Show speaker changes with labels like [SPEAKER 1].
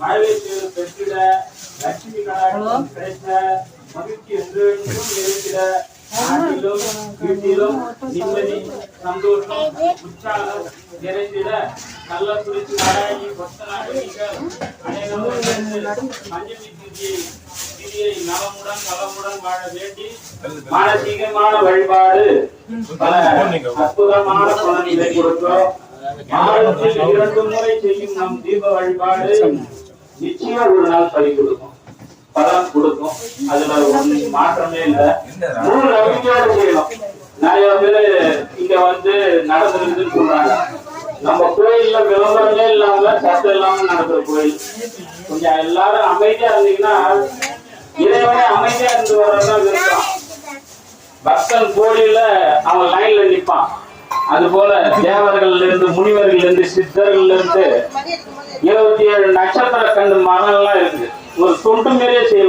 [SPEAKER 1] மழலை பேறு பெற்றிட லட்சுமி கடாட்சம் கிடைத்த மகிழ்ச்சி என்று நிறைந்திட நாட்டிலும் வீட்டிலும் நிம்மதி சந்தோஷம் உற்சாகம் நிறைந்திட நல்ல குறித்து நாராயணி கொத்த நாகரிக அனைவரும் பஞ்சமி திதியை திதியை நலமுடன் நலமுடன் வாழ வேண்டி மானசீகமான வழிபாடு பல அற்புதமான பலன்களை மாதத்தில் இரண்டு முறை செய்யும் நம் தீப வழிபாடு. நிச்சயம் ஒரு நாள் பலி கொடுக்கும். பலன் கொடுக்கும். அதுல ஒண்ணும் மாற்றமே இல்ல. முழு நம்பிக்கையோட செய்யணும் நிறைய பேரு இங்க வந்து நடந்திருக்குன்னு சொல்றாங்க. நம்ம கோயில்ல விளம்பரமே இல்லாம சத்தம் இல்லாம நடக்கிற கோயில். கொஞ்சம் எல்லாரும் அமைதியா இருந்தீங்கன்னா இறைவனே அமைதியா இருந்து வர்றதுதான் விருப்பம் பக்தன் கோயில்ல அவன் லைன்ல நிப்பான். அது போல இருந்து முனிவர்கள் இருந்து சித்தர்கள் இருந்து இருபத்தி ஏழு நட்சத்திர கண்டு மரம் எல்லாம் இருக்கு ஒரு தொண்டு மாரியே செய்யலாம்.